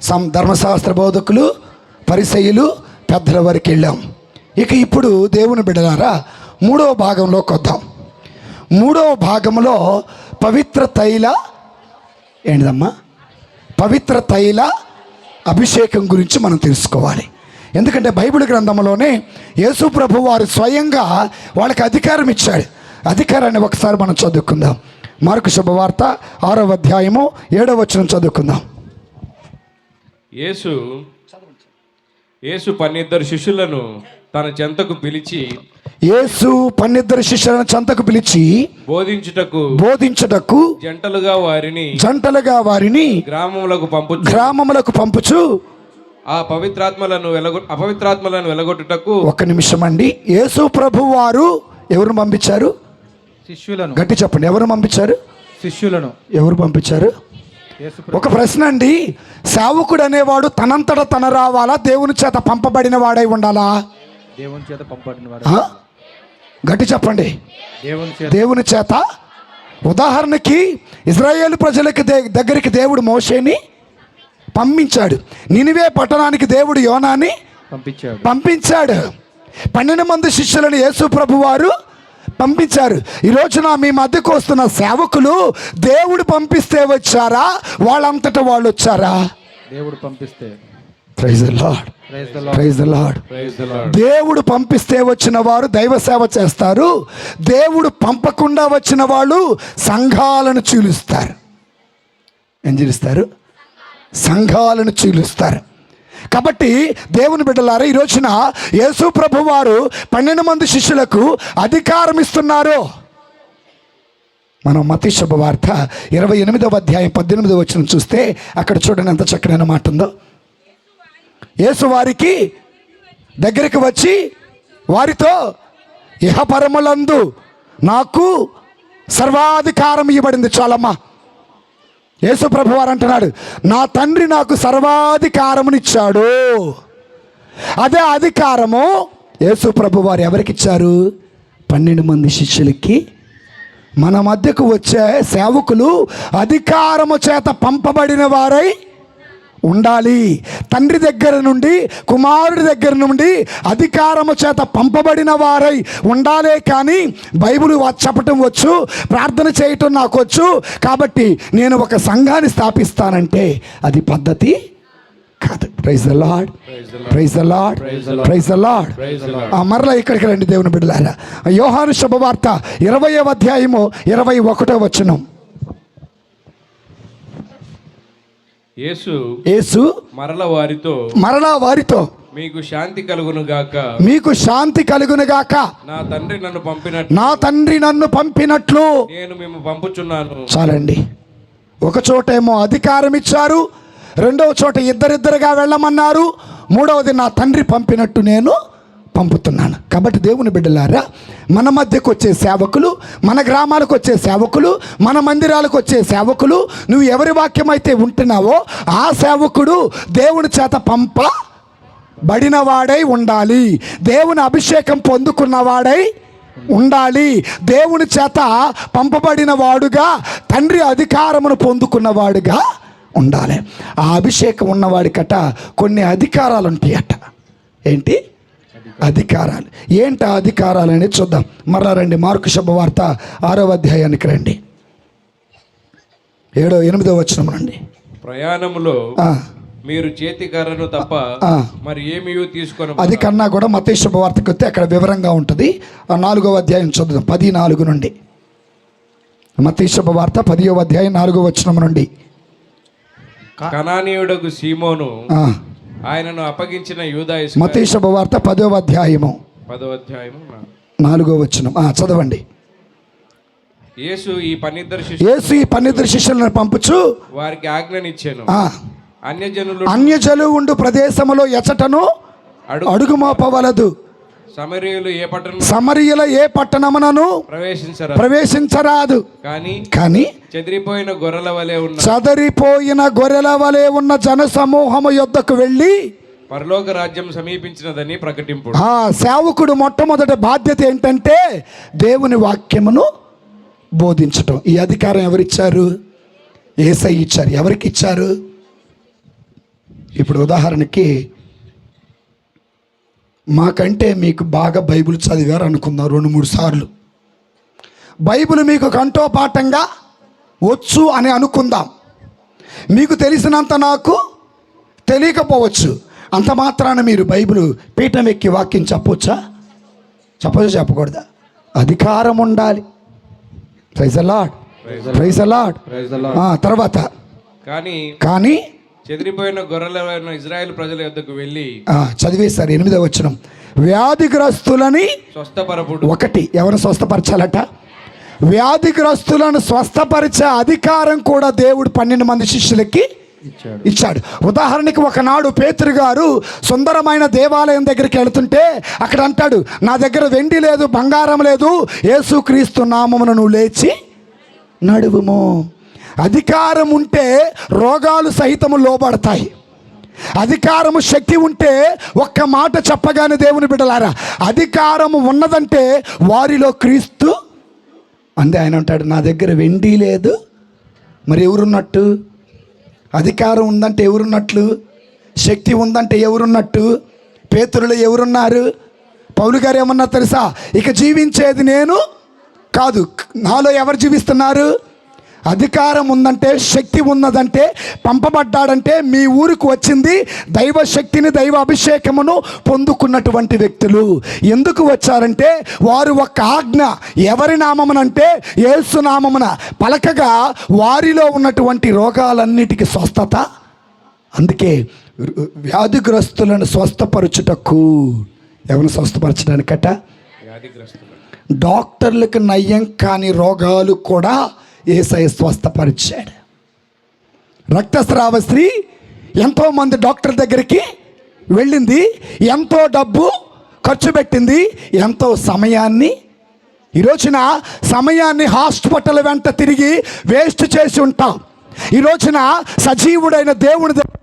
సం ధర్మశాస్త్ర బోధకులు పరిసయ్యులు పెద్దల వరకు వెళ్ళాం. ఇక ఇప్పుడు దేవుని బిడ్డలారా మూడవ భాగంలోకి వద్దాం మూడవ భాగంలో పవిత్ర తైల ఏంటిదమ్మా? పవిత్ర తైల అభిషేకం గురించి మనం తెలుసుకోవాలి. ఎందుకంటే బైబిల్ గ్రంథంలోనే యేసు ప్రభు వారు స్వయంగా వాళ్ళకి అధికారం ఇచ్చాడు. అధికారాన్ని ఒకసారి మనం చదువుకుందాం. మార్కు శుభవార్త ఆరవ అధ్యాయము ఏడవ వచనం చదువుకుందాం. యేసు యేసు పన్నిద్దరు శిష్యులను తన చెంతకు పిలిచి యేసు పన్నిద్దరు శిష్యులను చెంతకు పిలిచి బోధించుటకు బోధించుటకు జంటలుగా వారిని జంటలుగా వారిని గ్రామములకు పంపు గ్రామములకు పంపుచు. ఆ పవిత్రాత్మలను వెలగొ అపవిత్రాత్మలను వెలగొట్టుటకు ఒక నిమిషం అండి. యేసు ప్రభు వారు ఎవరు పంపించారు? శిష్యులను. గట్టి చెప్పండి. ఎవరు పంపించారు? శిష్యులను. ఎవరు పంపించారు? ఒక ప్రశ్న అండి. సేవకుడు అనేవాడు తనంతట తన రావాలా? దేవుని చేత పంపబడిన వాడై ఉండాలా? దేవుని చేత పంపబడిన వాడు? గట్టి చెప్పండి. దేవుని చేత ఉదాహరణకి ఇజ్రాయేల్ ప్రజలకి దగ్గరికి దేవుడు మోషేని పంపించాడు. నినివే పట్టణానికి దేవుడు యోనాని పంపించాడు. పంపించాడు. పన్నెండు మంది శిష్యులను యేసు ప్రభు వారు పంపించారు. ఈ రోజున మీ మధ్యకు వస్తున్న సేవకులు దేవుడు పంపిస్తే వచ్చారా? వాళ్ళంతటా వాళ్ళు వచ్చారా? దేవుడు పంపిస్తే. Praise lord praise. దేవుడు పంపిస్తే వచ్చిన వారు దైవ సేవ చేస్తారు. దేవుడు పంపకుండా వచ్చిన వాళ్ళు సంఘాలను చీలుస్తారు. ఏం చీలుస్తారు? సంఘాలను చీలుస్తారు. కాబట్టి దేవుని బిడ్డలారా ఈ రోజున యేసు ప్రభు వారు పన్నెండు మంది శిష్యులకు అధికారం ఇస్తున్నారు. మనం మతి శుభవార్త ఇరవై ఎనిమిదవ అధ్యాయం పద్దెనిమిదవ వచ్చిన చూస్తే అక్కడ చూడండి ఎంత చక్కనైన మాట ఉందో. యేసు వారికి దగ్గరికి వచ్చి వారితో ఇహపరములందు నాకు సర్వాధికారం ఇవ్వబడింది చాలమ్మా. యేసుప్రభు వారు అంటున్నాడు నా తండ్రి నాకు సర్వాధికారమునిచ్చాడు. అదే అధికారము యేసుప్రభు వారు ఎవరికి ఇచ్చారు పన్నెండు మంది శిష్యులకి. మన మధ్యకు వచ్చే సేవకులు అధికారము చేత పంపబడిన వారై ఉండాలి. తండ్రి దగ్గర నుండి కుమారుడి దగ్గర నుండి అధికారము చేత పంపబడిన వారై ఉండాలే కానీ బైబిల్ చెప్పటం వచ్చు ప్రార్థన చేయటం నాకు వచ్చు. కాబట్టి నేను ఒక సంఘాన్ని స్థాపిస్తానంటే అది పద్ధతి కాదు. Praise అల్లాడ్ lord praise the lord praise lord మరలా ఇక్కడికి రండి దేవుని బిడ్డలారా. యోహాను శుభవార్త ఇరవయవ అధ్యాయము ఇరవై ఒకటో వచనం. యేసు యేసు మరల వారితో మరలా వారితో మీకు శాంతి కలుగును గాక మీకు శాంతి కలుగునుగాక. నా తండ్రి నన్ను పంపినట్టు నా తండ్రి నన్ను పంపినట్లు. నేను మేము పంపుచున్నాను. చాలండి. ఒక చోటేమో అధికారం ఇచ్చారు. రెండవ చోట ఇద్దరిద్దరుగా వెళ్ళమన్నారు. మూడవది నా తండ్రి పంపినట్టు నేను పంపుతున్నాను. కాబట్టి దేవుని బిడ్డలారా మన మధ్యకు వచ్చే సేవకులు మన గ్రామాలకు వచ్చే సేవకులు మన మందిరాలకు వచ్చే సేవకులు నువ్వు ఎవరి వాక్యం అయితే ఉంటున్నావో ఆ సేవకుడు దేవుని చేత పంప బడినవాడై ఉండాలి. దేవుని అభిషేకం పొందుకున్నవాడై ఉండాలి. దేవుని చేత పంపబడిన వాడుగా తండ్రి అధికారమును పొందుకున్నవాడుగా ఉండాలి. ఆ అభిషేకం ఉన్నవాడికట కొన్ని అధికారాలు ఉంటాయట ఏంటి? అధికారాలు. ఏంటి ఆ అధికారాలు అనేది చూద్దాం. మరలా రండి. మార్కు శుభవార్త ఆరవ అధ్యాయానికి రండి. ఏడో ఎనిమిదో వచ్చిన రండి. ప్రయాణములో ఆ, మీరు చేతికర్రను తప్ప. మరి ఏమీ తీసుకొని అది కన్నా కూడా మత శుభవార్తకు వస్తే అక్కడ వివరంగా ఉంటుంది. ఆ నాలుగవ అధ్యాయం చదువుదాం పది నాలుగు నుండి మత శుభవార్త పదియవ అధ్యాయం నాలుగవ వచనం నుండి. కనానీయుడకు సీమోను ఆయనను అప్పగించిన యూదా మత శుభవార్త పదవ అధ్యాయము. పదో అధ్యాయము నాలుగో వచనం. ఆ, చదవండి. యేసు ఈ పన్నిద్దరు శిష్యు యేసు ఈ పన్నిద్దరు శిష్యులను పంపుచు వారికి ఆజ్ఞనిచ్చాను. అన్యజనులు అన్యజలు ఉండు ప్రదేశములో అడుగు అడుగు మోపవలదు సమరీయులు ఏ పట్టణం సమరియల ఏ పట్టణమునను ప్రవేశించరు ప్రవేశించరాదు. కానీ కానీ చెదిరిపోయిన గొర్రెల వలె ఉన్న చదరిపోయిన గొర్రెల వలె ఉన్న జన సమూహము యొద్దకు వెళ్ళి పరలోక రాజ్యం సమీపించినదని ప్రకటింపు. ఆ సేవకుడు మొట్టమొదటి బాధ్యత ఏంటంటే దేవుని వాక్యమును బోధించటం. ఈ అధికారం ఎవరిచ్చారు? ఏసై ఇచ్చారు. ఎవరికి ఇచ్చారు? ఇప్పుడు ఉదాహరణకి మాకంటే మీకు బాగా బైబిల్ చదివారు అనుకుందాం రెండు మూడు సార్లు. బైబిల్ మీకు కంఠోపాఠంగా వచ్చు అని అనుకుందాం. మీకు తెలిసినంత నాకు తెలియకపోవచ్చు. అంత మాత్రాన మీరు బైబిల్ పీఠం ఎక్కి వాక్యం చెప్పొచ్చా? చెప్పచ్చు? చెప్పకూడదా? అధికారం ఉండాలి. ప్రైజ్ అలాడ్ ప్రైజ్ అలాడ్. తర్వాత. కానీ కానీ చెదిరిపోయిన గొర్రెలైన ఇజ్రాయెల్ ప్రజల యొద్దకు వెళ్ళి చదివేశారు ఎనిమిదో వచ్చిన వ్యాధిగ్రస్తులని స్వస్థపరపుడు. ఒకటి ఎవరు స్వస్థపరచాలట? వ్యాధిగ్రస్తులను స్వస్థపరిచే అధికారం కూడా దేవుడు పన్నెండు మంది శిష్యులకి ఇచ్చాడు. ఇచ్చాడు. ఉదాహరణకి ఒకనాడు పేతురు గారు సుందరమైన దేవాలయం దగ్గరికి వెళుతుంటే అక్కడ అంటాడు నా దగ్గర వెండి లేదు బంగారం లేదు యేసుక్రీస్తు నామమును నువ్వు లేచి నడువుము. అధికారం ఉంటే రోగాలు సహితము లోబడతాయి. అధికారము శక్తి ఉంటే ఒక్క మాట చెప్పగానే దేవుని బిడ్డలారా అధికారము ఉన్నదంటే వారిలో క్రీస్తు అందే. ఆయన అంటాడు నా దగ్గర వెండి లేదు మరి ఎవరున్నట్టు? అధికారం ఉందంటే ఎవరున్నట్లు? శక్తి ఉందంటే ఎవరున్నట్టు? పేతురులు ఎవరున్నారు? పౌలు గారు ఏమన్నా తెలుసా? ఇక జీవించేది నేను కాదు నాలో ఎవరు జీవిస్తున్నారు? అధికారం ఉందంటే శక్తి ఉన్నదంటే పంపబడ్డాడంటే మీ ఊరికి వచ్చింది దైవ శక్తిని దైవ అభిషేకమును పొందుకున్నటువంటి వ్యక్తులు. ఎందుకు వచ్చారంటే వారు ఒక ఆజ్ఞ ఎవరి నామమునంటే యేసు నామమున పలకగా వారిలో ఉన్నటువంటి రోగాలన్నిటికీ స్వస్థత? అందుకే వ్యాధిగ్రస్తులను స్వస్థపరచుటకు. ఎవరిని స్వస్థపరచడానికట? డాక్టర్లకు నయ్యం కాని రోగాలు కూడా ఏసై స్వస్థపరిచాడు. రక్తస్రావ స్త్రీ ఎంతోమంది డాక్టర్ దగ్గరికి వెళ్ళింది. ఎంతో డబ్బు ఖర్చు పెట్టింది. ఎంతో సమయాన్ని. ఈ రోజున సమయాన్ని హాస్పిటల్ వెంట తిరిగి వేస్ట్ చేసి ఉంటాం. ఈ రోజున సజీవుడైన దేవుని దగ్గర